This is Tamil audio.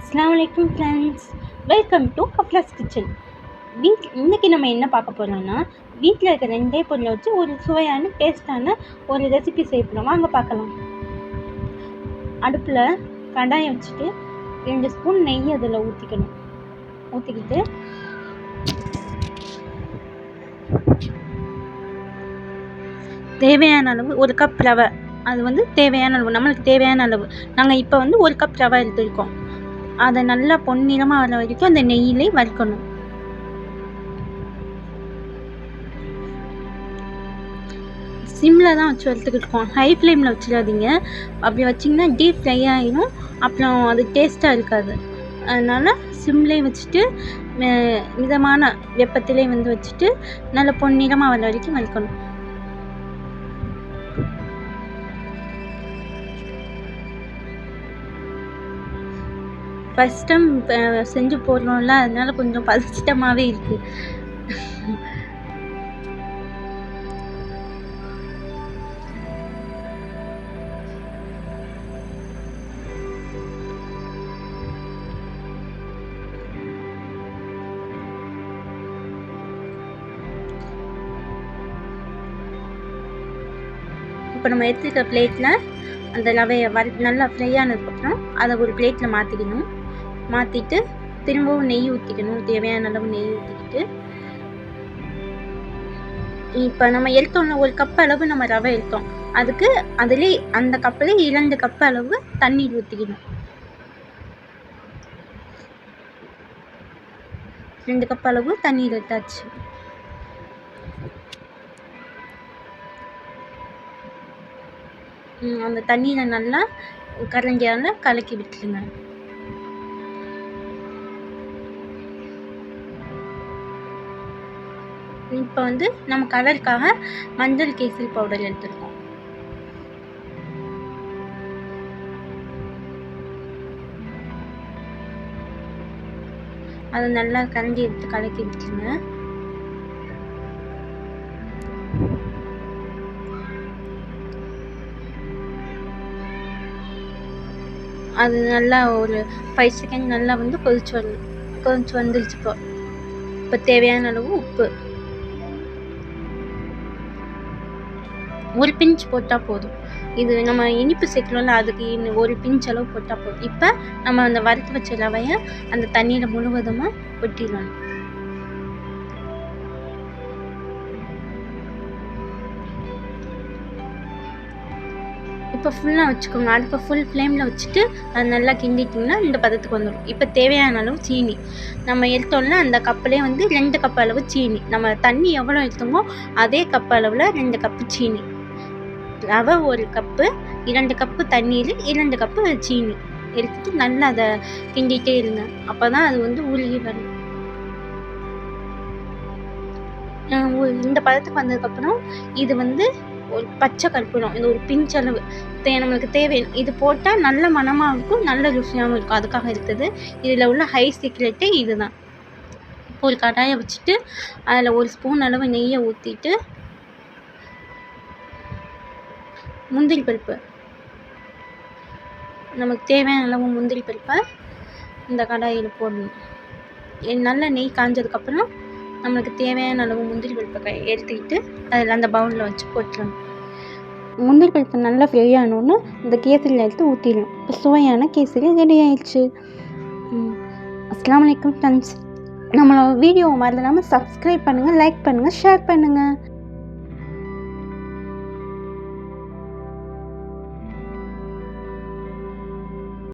அஸ்லாம் வலைக்கம் ஃப்ரெண்ட்ஸ் வெல்கம் டு கப்லாஸ் கிச்சன் வீட் இன்றைக்கி நம்ம என்ன பார்க்க போகிறோம்னா வீட்டில் இருக்க ரெண்டே பொருளை வச்சு ஒரு சுவையான டேஸ்ட்டான ஒரு ரெசிபி செய்ய போகிறோம் வாங்க பார்க்கலாம். அடுப்பில் கடாயை வச்சுட்டு ரெண்டு ஸ்பூன் நெய் அதில் ஊற்றிக்கணும் ஊற்றிக்கிட்டு தேவையான அளவு ஒரு கப் ரவை. அது வந்து தேவையான அளவு நம்மளுக்கு தேவையான அளவு. நாங்கள் இப்போ வந்து ஒரு கப் ரவை எடுத்துருக்கோம். அதை நல்லா பொன்னிறமாக வர வரைக்கும் அந்த நெய்யிலே வறுக்கணும். சிம்மில் தான் வச்சு வறுத்துக்கிட்டு இருக்கோம் ஹை ஃப்ளேமில் வச்சிடாதீங்க. அப்படி வச்சிங்கன்னா டீப் ஃப்ரை ஆகிடும் அப்புறம் அது டேஸ்ட்டாக இருக்காது. அதனால் சிம்லேயே வச்சுட்டு மிதமான வெப்பத்திலே வந்து வச்சுட்டு நல்லா பொன்னிறமாக வர வரைக்கும் வறுக்கணும். ஃபஸ்ட் டைம் செஞ்சு போடுறோம்ல அதனால கொஞ்சம் பதஷ்டமாகவே இருக்குது இப்போ நம்ம எடுத்துக்கிற பிளேட்டில் அந்த லவையை வறு நல்லா ஃப்ரை ஆனதுக்கப்புறம் அதை ஒரு பிளேட்டில் மாற்றிக்கணும் மாற்றிட்டு திரும்பவும் நெய் ஊற்றிக்கணும் தேவையான அளவு நெய் ஊற்றிக்கிட்டு இப்போ நம்ம எடுத்தோம்ல ஒரு கப் அளவு நம்ம ரவை எடுத்தோம் அதுக்கு அதிலே அந்த கப்பில் இரண்டு கப் அளவு தண்ணீர் ஊற்றிக்கணும் ரெண்டு கப் அளவு தண்ணீர் எடுத்தாச்சு. அந்த தண்ணீரை நல்லா கரண்டியால் கலக்கி விட்டுருங்க. இப்போ வந்து நம்ம கலருக்காக மஞ்சள் கேசரி பவுடர் எடுத்துருக்கோம். அதை நல்லா கரண்டி எடுத்து கலக்கி விட்டுருங்க. அது நல்லா ஒரு ஃபைவ் செகண்ட் நல்லா வந்து கொதிச்சு வரணும் கொதிச்சு வந்துருச்சு இப்போ. இப்போ தேவையான அளவு உப்பு. ஒரு பிஞ்ச் போட்டால் போதும். இது நம்ம இனிப்பு சேர்க்கணும்ல அதுக்கு ஒரு பிஞ்ச் அளவு போட்டால் போதும். இப்போ நம்ம அந்த வறுத்து வச்ச ரவையை அந்த தண்ணியில் முழுவதுமாக கொட்டிடணும். இப்போ ஃபுல்லாக வச்சுக்கோங்க. அடுப்பை ஃபுல் ஃப்ளேமில் வச்சுட்டு அது நல்லா கிண்டிட்டிங்கன்னா இந்த பதத்துக்கு வந்துடும் இப்போ தேவையான அளவு சீனி. நம்ம எடுத்தோம்னா அந்த கப்பிலே வந்து ரெண்டு கப் அளவு சீனி. நம்ம தண்ணி எவ்வளோ எடுத்தோமோ அதே கப் அளவில் ரெண்டு கப்பு சீனி. ரவை ஒரு கப்பு இரண்டு கப்பு தண்ணீர் இரண்டு கப்பு சீனி. எடுத்துட்டு நல்லா அதை கிண்டிகிட்டே இருங்க. அப்போ தான் அது வந்து உருகி வரும். இந்த பதத்துக்கு வந்ததுக்கப்புறம் இது வந்து ஒரு பச்சை கற்பூரம். இது ஒரு பிஞ்சளவு தே நம்மளுக்கு தேவை இது போட்டால் நல்ல மனமாக இருக்கும் நல்ல ருசியாகவும் இருக்கும். அதுக்காக இருக்குது இதில் உள்ள ஹை சீக்ரெட்டே இது தான் இப்போ ஒரு கடாயை வச்சுட்டு அதில் ஒரு ஸ்பூன் அளவு நெய்யை ஊற்றிட்டு முந்திரி பருப்பு. நமக்கு தேவையான அளவு முந்திரி பருப்பை இந்த கடாயில் போடணும். நல்ல நெய் காஞ்சதுக்கப்புறம் நம்மளுக்கு தேவையான அளவு முந்திரி பருப்பை எடுத்துக்கிட்டு அதில் அந்த பவுலில் வச்சு போட்டுடணும் முந்திரி பருப்பு நல்லா ஃப்ரை ஆனோன்னு இந்த கேசரியில் எடுத்து ஊற்றிடணும் இப்போ சுவையான கேசரி ரெடி ஆயிடுச்சு. அஸ்லாம் வலைக்கம் ஃப்ரெண்ட்ஸ் நம்மளோட வீடியோவை மறந்துடாமல் சப்ஸ்கிரைப் பண்ணுங்கள் லைக் பண்ணுங்கள் ஷேர் பண்ணுங்கள்